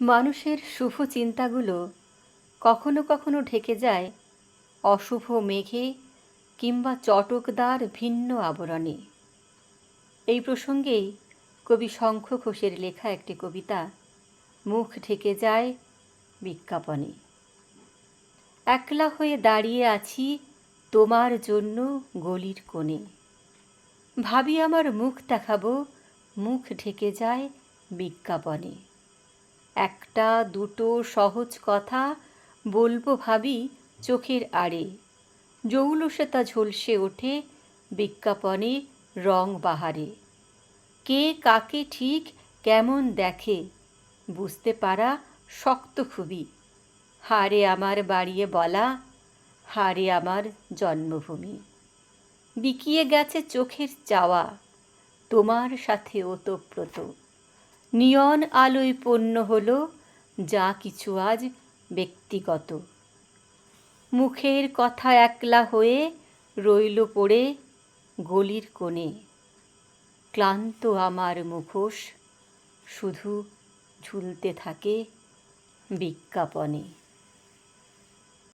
মানুষের শুভ চিন্তাগুলো কখনো কখনো ঢেকে যায় অশুভ মেঘে কিংবা চটকদার ভিন্ন আবরণে। এই প্রসঙ্গেই কবি শঙ্খ ঘোষের লেখা একটি কবিতা, মুখ ঢেকে যায় বিজ্ঞাপনে। একলা হয়ে দাঁড়িয়ে আছি তোমার জন্য গলির কোণে। ভাবি আমার মুখ দেখাবো, মুখ ঢেকে যায় বিজ্ঞাপনে। একটা দুটো সহজ কথা বলব ভাবি চোখের আড়ে। জৌলসে তা ঝলসে ওঠে বিজ্ঞাপনে রং বাহারে। কে কাকে ঠিক কেমন দেখে বুঝতে পারা শক্ত খুবই হারে আমার বাড়িয়ে বলা হারে আমার জন্মভূমি। বিকিয়ে গেছে চোখের চাওয়া, তোমার সাথে ওতপ্রোত। নিয়ন আলোয় পণ্য হল, যা কিছু আজ ব্যক্তিগত। মুখের কথা একলা হয়ে রইল পড়ে গলির কোণে। ক্লান্ত আমার মুখোশ শুধু ঝুলতে থাকে বিজ্ঞাপনে।